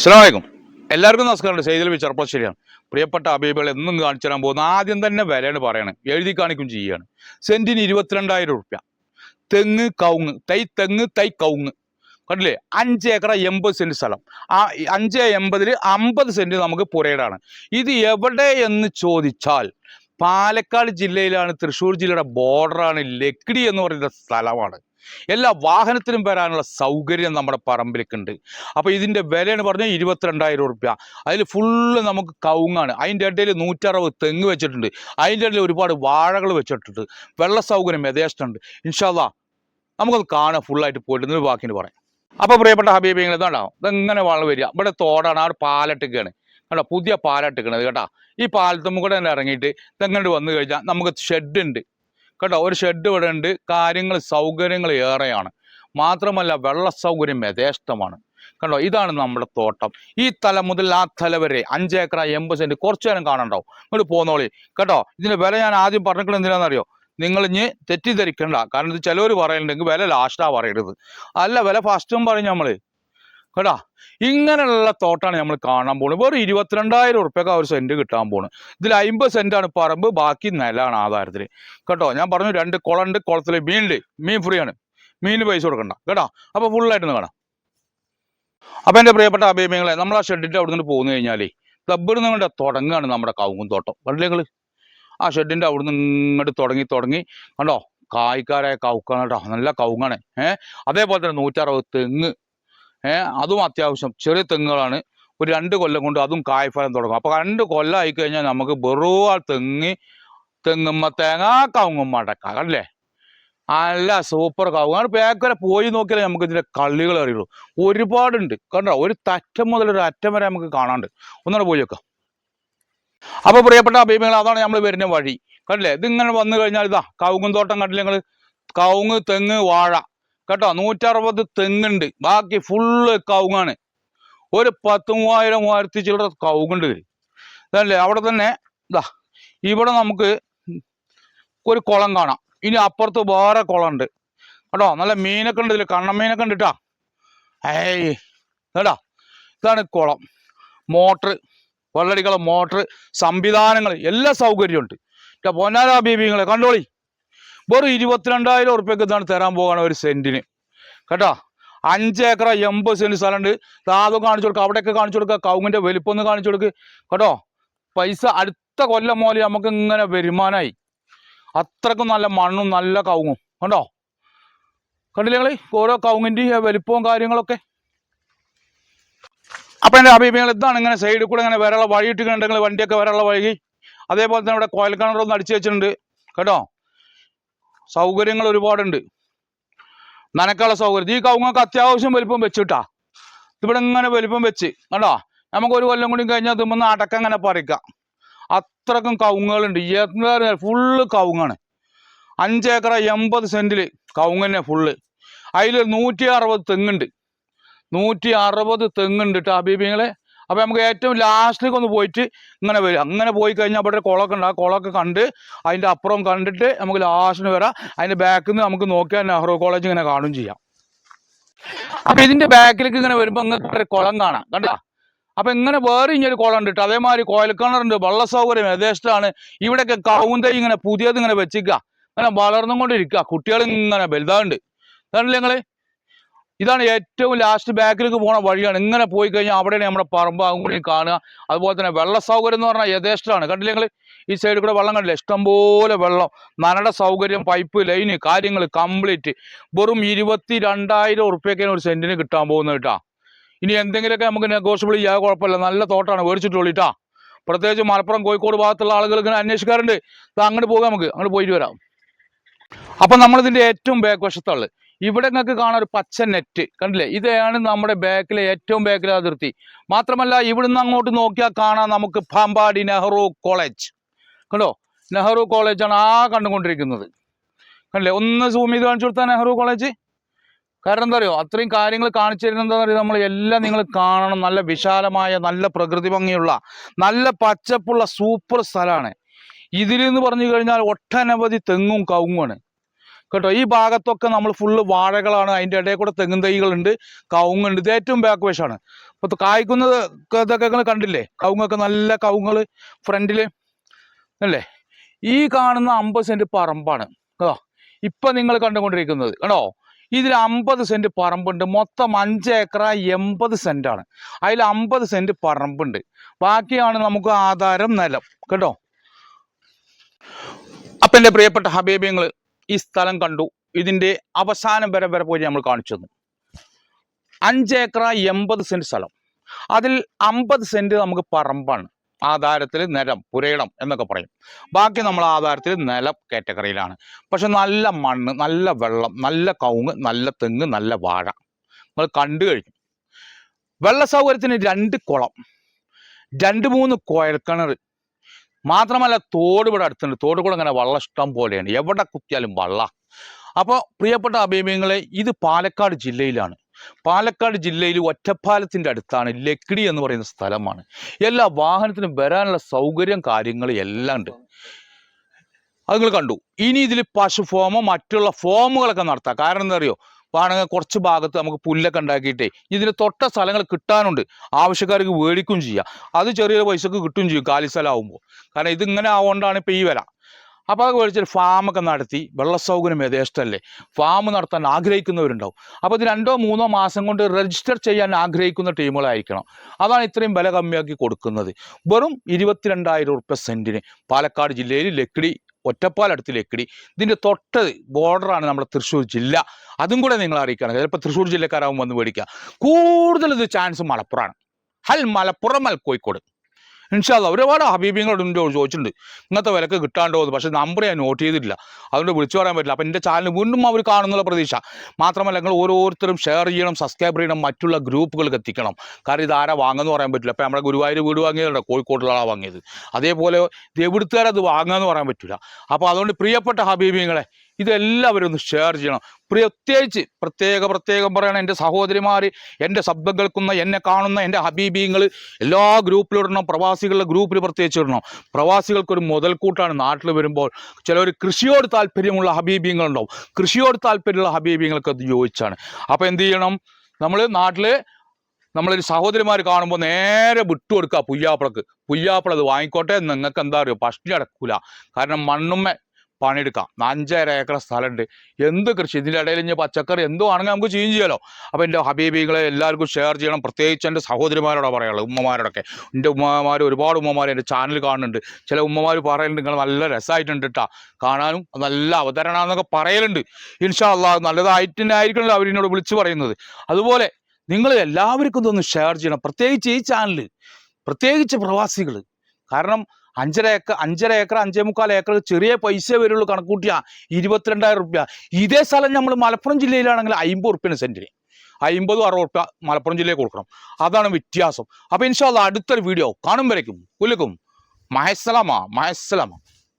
അസ്സലാമലൈക്കും. എല്ലാവർക്കും നമസ്കാരം സെയ്തിൽ ചെറുപ്പശ്ശേരിയാണ് പ്രിയപ്പെട്ട അബീബുകൾ എന്നും കാണിച്ചു തരാൻ പോകുന്ന ആദ്യം തന്നെ വിലയാണ് പറയണത് എഴുതി കാണിക്കും ചെയ്യുകയാണ് സെന്റിന് ഇരുപത്തിരണ്ടായിരം റുപ്യ. തെങ്ങ് കവുങ്ങ്. തൈ തെങ്ങ് തൈ കവുങ്ങ്. കണ്ടില്ലേ? അഞ്ച് ഏക്കർ എൺപത് സെന്റ് സ്ഥലം. ആ അഞ്ച് എൺപതിൽ അമ്പത് സെന്റ് നമുക്ക് പുരയിടാണ്. ഇത് എവിടെ എന്ന് ചോദിച്ചാൽ പാലക്കാട് ജില്ലയിലാണ്. തൃശ്ശൂർ ജില്ലയുടെ ബോർഡറാണ് ലക്കിടി എന്ന് പറയുന്ന സ്ഥലമാണ്. എല്ലാ വാഹനത്തിനും വരാനുള്ള സൗകര്യം നമ്മുടെ പറമ്പിലേക്കുണ്ട്. അപ്പോൾ ഇതിന്റെ വിലയെന്ന് പറഞ്ഞാൽ ഇരുപത്തിരണ്ടായിരം റുപ്യ അതിൽ ഫുള്ള് നമുക്ക് കവുങ്ങാണ്. അതിന്റെ ഇടയിൽ നൂറ്ററുപത് തെങ്ങ് വെച്ചിട്ടുണ്ട്. അതിന്റെ ഇടയിൽ ഒരുപാട് വാഴകൾ വെച്ചിട്ടുണ്ട്. വെള്ള സൗകര്യം യഥേഷ്ടമുണ്ട്. ഇൻഷാല്ലാ നമുക്കത് കാണാം ഫുള്ളായിട്ട് പോയിട്ട്. എന്നൊരു വാക്കിന് പറയാം. അപ്പോൾ പ്രിയപ്പെട്ട ഹബീബിങ്ങൾ ഇതുണ്ടാവും ഇതെങ്ങനെ വളം വരിക? ഇവിടെ തോടാണ്. ഒരു പാലട്ടിക്കാണ്. കേട്ടോ പുതിയ പാലട്ടിക്കണത് കേട്ടോ? ഈ പാലത്തും കൂടെ തന്നെ ഇറങ്ങിയിട്ട് ഇതെങ്ങോട്ട് വന്നു കഴിഞ്ഞാൽ നമുക്ക് ഷെഡുണ്ട് കേട്ടോ ഒരു ഷെഡ് ഇവിടെ ഉണ്ട്. കാര്യങ്ങൾ സൗകര്യങ്ങൾ ഏറെയാണ്. മാത്രമല്ല വെള്ള സൗകര്യം യഥേഷ്ടമാണ്. കണ്ടോ ഇതാണ് നമ്മുടെ തോട്ടം. ഈ തല മുതൽ ആ തല വരെ അഞ്ച് ഏക്കർ എൺപത് സെന്റ്. കുറച്ചു നേരം കാണണ്ടാവും. ഇങ്ങോട്ട് പോന്നോളി. കേട്ടോ ഇതിന്റെ വില ഞാൻ ആദ്യം പറഞ്ഞിട്ട് എന്തിനാണെന്നറിയോ? നിങ്ങൾ ഇനി തെറ്റിദ്ധരിക്കണ്ട. കാരണം ഇത് ചിലവർ പറയുന്നുണ്ടെങ്കിൽ വില ലാസ്റ്റാ പറയരുത്. അല്ല വില ഫസ്റ്റും പറയും നമ്മൾ. കേട്ടാ? ഇങ്ങനെയുള്ള തോട്ടാണ് നമ്മൾ കാണാൻ പോകുന്നത്. വെറും ഇരുപത്തിരണ്ടായിരം ഉറുപ്പ്യൊക്കെ ഒരു സെന്റ് കിട്ടാൻ പോകുന്നത്. ഇതിൽ അമ്പത് ആണ് പറമ്പ് ബാക്കി നിലമാണ് ആധാരത്തിൽ കേട്ടോ? ഞാൻ പറഞ്ഞു രണ്ട് കുളമുണ്ട് കുളത്തിൽ മീനുണ്ട്. മീൻ ഫ്രീ ആണ്. മീനിന് പൈസ കൊടുക്കണ്ട. കേട്ടോ? അപ്പോൾ ഫുള്ളായിട്ടൊന്ന് കാണാം. അപ്പോൾ എന്റെ പ്രിയപ്പെട്ട അഭിമയങ്ങളെ നമ്മൾ ആ ഷെഡിന്റെ അവിടെ നിന്ന് പോന്നു കഴിഞ്ഞാലേ ക്ലബ്ബിൽ നിങ്ങളുടെ തുടങ്ങുകയാണ് നമ്മുടെ കവുങ്ങും തോട്ടം. കണ്ടില്ലേ ആ ഷെഡിന്റെ അവിടെ നിന്ന് ഇങ്ങോട്ട് തുടങ്ങി തുടങ്ങി. കണ്ടോ? കായ്ക്കാരായ കവുക്കാണ് കേട്ടോ. നല്ല കവുങ്ങാണ് ഏഹ് അതേപോലെ തന്നെ നൂറ്ററുപത് തെങ്ങ് അതും അത്യാവശ്യം. ചെറിയ തെങ്ങുകളാണ്. ഒരു രണ്ട് കൊല്ലം കൊണ്ട് അതും കായ്ഫലം തുടങ്ങും. അപ്പോൾ രണ്ട് കൊല്ലം ആയി കഴിഞ്ഞാൽ നമുക്ക് വെറും ആ തെങ്ങി തെങ്ങുമ്മ തേങ്ങ കവുങ്ങുമ്മ അടക്കാം. അല്ലേ? നല്ല സൂപ്പർ കവുങ്ങ്. ആണ് പേക്കരെ പോയി നോക്കിയാലേ നമുക്ക് ഇതിന്റെ കള്ളികൾ അറിയുള്ളൂ. ഒരുപാടുണ്ട്. കണ്ടോ? ഒരു തറ്റം മുതൽ ഒരു അറ്റം വരെ നമുക്ക് കാണാണ്ട്. ഒന്നുകൂടെ പോയി വെക്കാം അപ്പോൾ പ്രിയപ്പെട്ട അഭിമുഖങ്ങൾ അതാണ് നമ്മൾ വരുന്ന വഴി. കണ്ടില്ലേ? ഇതിങ്ങനെ വന്നു കഴിഞ്ഞാൽ ഇതാ കവുങ്ങും തോട്ടം കണ്ടില്ലേ നിങ്ങൾ കവുങ്ങ് തെങ്ങ് വാഴ. കേട്ടോ നൂറ്ററുപത് തെങ്ങുണ്ട്. ബാക്കി ഫുള്ള് കവുങ്ങാണ്. ഒരു പത്ത് മൂവായിരം മൂവായിരത്തി ചില്ലറ കവുങ്ങുണ്ട് ഇതല്ലേ അവിടെ തന്നെ ഇതാ ഇവിടെ നമുക്ക് ഒരു കുളം കാണാം. ഇനി അപ്പുറത്ത് വേറെ കുളമുണ്ട്. കേട്ടോ നല്ല മീനൊക്കെ ഉണ്ട് ഇതിൽ കണ്ണമീനൊക്കെ ഉണ്ട് കേട്ടോ ഏയ് കേട്ടോ ഇതാണ് കുളം. മോട്ടർ വെള്ളടികളെ മോട്ടർ സംവിധാനങ്ങൾ എല്ലാ സൗകര്യമുണ്ട് പൊന്നാര ബീബിങ്ങളെ കണ്ടോളി. വെറും ഇരുപത്തിരണ്ടായിരം ഉറുപ്പ്യക്ക് ഇതാണ് തരാൻ പോവാണ് ഒരു സെന്റിന്. കേട്ടോ? അഞ്ച് ഏക്കർ എൺപത് സെന്റ് സ്ഥലമുണ്ട്. താതും കാണിച്ചു കൊടുക്കുക അവിടെയൊക്കെ കാണിച്ചു കൊടുക്കുക കൗങ്ങിന്റെ വലിപ്പം ഒന്ന് കാണിച്ചു കൊടുക്കുക കേട്ടോ? പൈസ അടുത്ത കൊല്ലം മുതൽ നമുക്ക് ഇങ്ങനെ വരുമാനമായി അത്രക്കും നല്ല മണ്ണും നല്ല കൗങ്ങും കണ്ടോ? കണ്ടില്ലേ നിങ്ങൾ ഓരോ കവുങ്ങിന്റെ വലിപ്പവും കാര്യങ്ങളൊക്കെ. അപ്പൊ എന്റെ അഭിപ്രായങ്ങൾ ഇതാണ്. ഇങ്ങനെ സൈഡിൽ കൂടെ ഇങ്ങനെ വരള വഴി ഇട്ടിട്ടുണ്ടെങ്കിൽ വണ്ടിയൊക്കെ വരള വഴി. അതേപോലെ തന്നെ ഇവിടെ കോയൽ കിണറൊന്ന് അടിച്ചു വെച്ചിട്ടുണ്ട്. കേട്ടോ? സൗകര്യങ്ങൾ ഒരുപാടുണ്ട്. നനക്കാനുള്ള സൗകര്യം. ഈ കവുങ്ങൊക്കെ അത്യാവശ്യം വലിപ്പം വെച്ചിട്ടാ. ഇവിടെ ഇങ്ങനെ വലിപ്പം വെച്ച് കണ്ടോ? നമുക്ക് ഒരു കൊല്ലം കൂടി കഴിഞ്ഞാൽ തുമ്മുന്ന അടക്കം ഇങ്ങനെ പറിക്കാം. അത്രക്കും കവുങ്ങുകളുണ്ട്. എന്താ ഫുള്ള് കവുങ്ങാണ്. അഞ്ചേക്കറ എൺപത് സെന്റിൽ കവുങ്ങന്നെ ഫുള്ള് അതിൽ നൂറ്റി അറുപത് തെങ്ങുണ്ട്. നൂറ്റി അറുപത് തെങ്ങുണ്ട് കേട്ടോ അബീബിങ്ങളെ. അപ്പോൾ നമുക്ക് ഏറ്റവും ലാസ്റ്റിലേക്ക് ഒന്ന് പോയിട്ട് ഇങ്ങനെ വരും അങ്ങനെ പോയി കഴിഞ്ഞാൽ അവിടെ ഒരു കുളമൊക്കെ ഉണ്ട്. ആ കുളമൊക്കെ കണ്ട് അതിന്റെ അപ്പുറം കണ്ടിട്ട് നമുക്ക് ലാസ്റ്റിന് വരാം. അതിന്റെ ബാക്കിൽ നിന്ന് നമുക്ക് നോക്കിയാൽ നെഹ്റു കോളേജ് ഇങ്ങനെ കാണുകയും ചെയ്യാം. അപ്പൊ ഇതിന്റെ ബാക്കിലേക്ക് ഇങ്ങനെ വരുമ്പോ നിങ്ങൾക്ക് ഒരു കുളം കാണാം. കണ്ടാ? അപ്പൊ ഇങ്ങനെ വേറെ ഇങ്ങനെ കുളം ഉണ്ട് കേട്ടോ. അതേമാതിരി കോയൽക്കിണറുണ്ട് വെള്ള സൗകര്യം യഥേഷ്ടമാണ്. ഇവിടെയൊക്കെ കൗന്ത ഇങ്ങനെ പുതിയത് ഇങ്ങനെ വെച്ചിക്ക അങ്ങനെ വളർന്നും കൊണ്ടിരിക്കുക കുട്ടികൾ ഇങ്ങനെ വലുതാണ്ട് കണ്ടില്ലേ ഞങ്ങൾ ഇതാണ് ഏറ്റവും ലാസ്റ്റ് ബാക്കിലേക്ക് പോണ വഴിയാണ്. ഇങ്ങനെ പോയി കഴിഞ്ഞാൽ അവിടെയാണ് നമ്മുടെ പറമ്പ് കൂടി കാണുക. അതുപോലെ തന്നെ വെള്ള സൗകര്യം എന്ന് പറഞ്ഞാൽ യഥേഷ്ടമാണ്. കണ്ടില്ലേ നിങ്ങൾ ഈ സൈഡിൽ കൂടെ വെള്ളം കണ്ടില്ല? ഇഷ്ടംപോലെ വെള്ളം. നനയുടെ സൗകര്യം പൈപ്പ് ലൈന് കാര്യങ്ങൾ കംപ്ലീറ്റ് വെറും ഇരുപത്തി രണ്ടായിരം ഉറുപ്പ്യക്കാണ് ഒരു സെന്റിന് കിട്ടാൻ പോകുന്നത് കേട്ടാ. ഇനി എന്തെങ്കിലുമൊക്കെ നമുക്ക് നെഗോഷ്യബിൾ ചെയ്യാൻ കുഴപ്പമില്ല. നല്ല തോട്ടാണ്. മേടിച്ചിട്ടുള്ളൂ പ്രത്യേകിച്ച് മലപ്പുറം കോഴിക്കോട് ഭാഗത്തുള്ള ആളുകൾ ഇങ്ങനെ അന്വേഷിക്കാറുണ്ട്. അങ്ങോട്ട് പോകാം നമുക്ക്. അങ്ങോട്ട് പോയിട്ട് വരാം. അപ്പൊ നമ്മളിതിന്റെ ഏറ്റവും ബാക്ക് വശത്തുള്ളത് ഇവിടെ നിങ്ങൾക്ക് കാണാൻ ഒരു പച്ച നെറ്റ് കണ്ടില്ലേ? ഇതാണ് നമ്മുടെ ബാക്കിലെ ഏറ്റവും ബാക്കിലെ അതിർത്തി. മാത്രമല്ല ഇവിടുന്ന് അങ്ങോട്ട് നോക്കിയാൽ കാണാം നമുക്ക് പാമ്പാടി നെഹ്റു കോളേജ് കണ്ടോ? നെഹ്റു കോളേജാണ് ആ കണ്ടുകൊണ്ടിരിക്കുന്നത്. കണ്ടില്ലേ? ഒന്ന് സൂം ചെയ്ത് കാണിച്ചു കൊടുത്താൽ നെഹ്റു കോളേജ് കാരണം എന്താ അറിയോ? അത്രയും കാര്യങ്ങൾ കാണിച്ചു തരുന്നത് എന്താ പറയുക നമ്മൾ എല്ലാം നിങ്ങൾ കാണണം. നല്ല വിശാലമായ നല്ല പ്രകൃതി ഭംഗിയുള്ള നല്ല പച്ചപ്പുള്ള സൂപ്പർ സ്ഥലമാണ്. ഇതിലെന്ന് പറഞ്ഞു കഴിഞ്ഞാൽ ഒട്ടനവധി തെങ്ങും കവുങ്ങുമാണ് കേട്ടോ? ഈ ഭാഗത്തൊക്കെ നമ്മൾ ഫുള്ള് വാഴകളാണ്. അതിന്റെ ഇടയിൽ കൂടെ തെങ്ങും തൈകളുണ്ട്. കവുങ്ങുണ്ട്. ഇത് ഏറ്റവും ബാക്ക് വശമാണ് ഇപ്പൊ കായ്ക്കുന്നത് ഇതൊക്കെ കണ്ടില്ലേ? കവുങ്ങൊക്കെ നല്ല കവുങ്ങൾ ഫ്രണ്ടിൽ അല്ലേ? ഈ കാണുന്ന അമ്പത് സെന്റ് പറമ്പാണ്. കേട്ടോ? ഇപ്പൊ നിങ്ങൾ കണ്ടുകൊണ്ടിരിക്കുന്നത്. കേട്ടോ ഇതിൽ അമ്പത് സെന്റ് പറമ്പുണ്ട്. മൊത്തം അഞ്ച് ഏക്കർ എൺപത് സെന്റാണ് അതിൽ അമ്പത് സെന്റ് പറമ്പുണ്ട്. ബാക്കിയാണ് നമുക്ക് ആധാരം നിലം. കേട്ടോ? അപ്പൊ പ്രിയപ്പെട്ട ഹബീബിങ്ങൾ ഈ സ്ഥലം കണ്ടു. ഇതിന്റെ അവസാനം വരെ വരെ പോയി നമ്മൾ കാണിച്ചു തന്നു. അഞ്ച് ഏക്കറ എൺപത് സെന്റ് സ്ഥലം. അതിൽ അമ്പത് സെന്റ് നമുക്ക് പറമ്പാണ്. ആധാരത്തിൽ നിലം പുരയിടം എന്നൊക്കെ പറയും. ബാക്കി നമ്മൾ ആധാരത്തിൽ നിലം കാറ്റഗറിയിലാണ്. പക്ഷെ നല്ല മണ്ണ് നല്ല വെള്ളം നല്ല കവുങ്ങ് നല്ല തെങ്ങ് നല്ല വാഴ. നമ്മൾ കണ്ടു കഴിഞ്ഞു. വെള്ള സൗകര്യത്തിന് രണ്ട് കുളം രണ്ട് മൂന്ന് കുഴൽക്കിണർ മാത്രമല്ല തോട് ഇവിടെ അടുത്തുണ്ട്. തോട് കൂടെ അങ്ങനെ വള്ളം ഇഷ്ടം പോലെയാണ്. എവിടെ കുത്തിയാലും വള്ള. അപ്പോൾ പ്രിയപ്പെട്ട അഭിമുഖങ്ങളെ ഇത് പാലക്കാട് ജില്ലയിലാണ്. പാലക്കാട് ജില്ലയിൽ ഒറ്റപ്പാലത്തിന്റെ അടുത്താണ് ലക്കിടി എന്ന് പറയുന്ന സ്ഥലമാണ്. എല്ലാ വാഹനത്തിനും വരാനുള്ള സൗകര്യം കാര്യങ്ങൾ എല്ലാം ഉണ്ട്. അത് നിങ്ങൾ കണ്ടു. ഇനി ഇതിൽ പശു ഫോമോ മറ്റുള്ള ഫോമുകളൊക്കെ നടത്താം. കാരണം എന്താ അറിയോ? വേണമെങ്കിൽ കുറച്ച് ഭാഗത്ത് നമുക്ക് പുല്ലൊക്കെ ഉണ്ടാക്കിയിട്ടേ ഇതിന് തൊട്ട സ്ഥലങ്ങൾ കിട്ടാനുണ്ട്. ആവശ്യക്കാർക്ക് മേടിക്കും ചെയ്യാം. അത് ചെറിയൊരു പൈസക്ക് കിട്ടും ചെയ്യും കാലി സ്ഥലമാകുമ്പോൾ കാരണം ഇതിങ്ങനെ ആവുകൊണ്ടാണ് ഇപ്പോൾ ഈ വില. അപ്പോൾ അത് മേടിച്ചൊരു ഫാമൊക്കെ നടത്തി വെള്ള സൗകര്യം യഥേഷ്ടമല്ലേ ഫാം നടത്താൻ ആഗ്രഹിക്കുന്നവരുണ്ടാവും. അപ്പോൾ ഇത് രണ്ടോ മൂന്നോ മാസം കൊണ്ട് രജിസ്റ്റർ ചെയ്യാൻ ആഗ്രഹിക്കുന്ന ടീമുകളായിരിക്കണം. അതാണ് ഇത്രയും വില കമ്മിയാക്കി കൊടുക്കുന്നത്. വെറും ഇരുപത്തിരണ്ടായിരം ഉറുപ്പ്യ സെന്റിന് പാലക്കാട് ജില്ലയിൽ ലക്കിടി ഒറ്റപ്പാലടുത്ത് ലക്കിടി ഇതിന്റെ തൊട്ട് ബോർഡറാണ് നമ്മുടെ തൃശ്ശൂർ ജില്ല. അതും കൂടെ നിങ്ങൾ അറിയിക്കണം ചിലപ്പോൾ തൃശ്ശൂർ ജില്ലക്കാരാവും വന്ന് മേടിക്കുക. കൂടുതൽ ഇത് ചാൻസ് മലപ്പുറമാണ്. ഹൽ മലപ്പുറം അൽ കോഴിക്കോട്. ഇൻഷാല്ല ഒരുപാട് ഹബീബിങ്ങളോട് ചോദിച്ചിട്ടുണ്ട്. ഇന്നത്തെ വിലക്ക് കിട്ടാണ്ടോ എന്ന്. പക്ഷേ നമ്പർ ഞാൻ നോട്ട് ചെയ്തിട്ടില്ല. അതുകൊണ്ട് വിളിച്ചു പറയാൻ പറ്റില്ല. അപ്പം എന്റെ ചാനൽ വീണ്ടും അവർ കാണുന്നുള്ള പ്രതീക്ഷ. മാത്രമല്ല നിങ്ങൾ ഓരോരുത്തരും ഷെയർ ചെയ്യണം സബ്സ്ക്രൈബ് ചെയ്യണം മറ്റുള്ള ഗ്രൂപ്പുകൾക്ക് എത്തിക്കണം. കാരണം ഇത് ആരാ വാങ്ങുമെന്ന് പറയാൻ പറ്റില്ല. അപ്പം നമ്മുടെ ഗുരുവായൂർ വീട് വാങ്ങിയതുണ്ട് കോഴിക്കോട്ടിലാണ് വാങ്ങിയത്. അതേപോലെ ഇത് എവിടുത്തുകാരത് വാങ്ങുകയെന്ന് പറയാൻ പറ്റില്ല അപ്പോൾ അതുകൊണ്ട് പ്രിയപ്പെട്ട ഹബീബിങ്ങളെ ഇതെല്ലാവരും ഒന്ന് ഷെയർ ചെയ്യണം. പ്രത്യേകിച്ച് പ്രത്യേക പ്രത്യേകം പറയണം എന്റെ സഹോദരിമാർ എന്റെ ശബ്ദം കേൾക്കുന്ന എന്നെ കാണുന്ന എന്റെ ഹബീബിങ്ങൾ എല്ലാ ഗ്രൂപ്പിലും ഇടണം പ്രവാസികളുടെ ഗ്രൂപ്പിൽ പ്രത്യേകിച്ച് ഇടണം. പ്രവാസികൾക്കൊരു മുതൽക്കൂട്ടാണ് നാട്ടിൽ വരുമ്പോൾ. ചിലർ കൃഷിയോട് താല്പര്യമുള്ള ഹബീബിങ്ങളുണ്ടാവും കൃഷിയോട് താല്പര്യമുള്ള ഹബീബീങ്ങൾക്ക് അത് ചോദിച്ചാണ് അപ്പോൾ എന്ത് ചെയ്യണം? നമ്മൾ നാട്ടിൽ നമ്മളൊരു സഹോദരിമാർ കാണുമ്പോൾ നേരെ വിട്ടു കൊടുക്കുക പുയ്യാപ്പിളക്ക്. പുയ്യാപ്പിള അത് വാങ്ങിക്കോട്ടെ നിങ്ങൾക്ക് എന്താ അറിയോ? പഷ്ടി അടക്കൂല കാരണം മണ്ണുമ്മ പണിയെടുക്കാം. അഞ്ചര ഏക്കർ സ്ഥലമുണ്ട്. എന്ത് കൃഷി? ഇതിന്റെ ഇടയിൽ ഇനി പച്ചക്കറി എന്തോ ആണെങ്കിൽ നമുക്ക് ചെയ്യും ചെയ്യാലോ. അപ്പോൾ എന്റെ ഹബീബികളെ എല്ലാവർക്കും ഷെയർ ചെയ്യണം. പ്രത്യേകിച്ച് എന്റെ സഹോദരിമാരോടാണ് പറയാനുള്ളത് ഉമ്മമാരോടൊക്കെ. എന്റെ ഉമ്മമാർ ഒരുപാട് ഉമ്മമാർ എന്റെ ചാനൽ കാണുന്നുണ്ട്. ചില ഉമ്മമാർ പറയലുണ്ട് നിങ്ങൾ നല്ല രസമായിട്ടുണ്ട് കേട്ടോ കാണാനും നല്ല അവതരണമാണെന്നൊക്കെ പറയലുണ്ട്. ഇൻഷാ അള്ളാഹ് ആയിരിക്കണല്ലോ അവരിനോട് വിളിച്ച് പറയുന്നത്. അതുപോലെ നിങ്ങൾ എല്ലാവർക്കും ഇതൊന്ന് ഷെയർ ചെയ്യണം. പ്രത്യേകിച്ച് ഈ ചാനൽ പ്രത്യേകിച്ച് പ്രവാസികൾ കാരണം അഞ്ചര ഏക്കർ അഞ്ചര ഏക്കർ അഞ്ചേ മുക്കാൽ ഏക്കർ ചെറിയ പൈസ വരുള്ളൂ കണക്കൂട്ടിയ. ഇരുപത്തിരണ്ടായിരം റുപ്യ. ഇതേ സ്ഥലം നമ്മൾ മലപ്പുറം ജില്ലയിലാണെങ്കിൽ അമ്പത് റുപ്യാണ് സെന്റിന്. അമ്പതും അറുപത് റുപ്യ മലപ്പുറം ജില്ലയിൽ കൊടുക്കണം. അതാണ് വ്യത്യാസം. അപ്പോൾ ഇൻഷാല്ല അടുത്തൊരു വീഡിയോ കാണുമ്പോഴേക്കും കുലുക്കും മഹസ്സലാമ മഹസ്സലാമ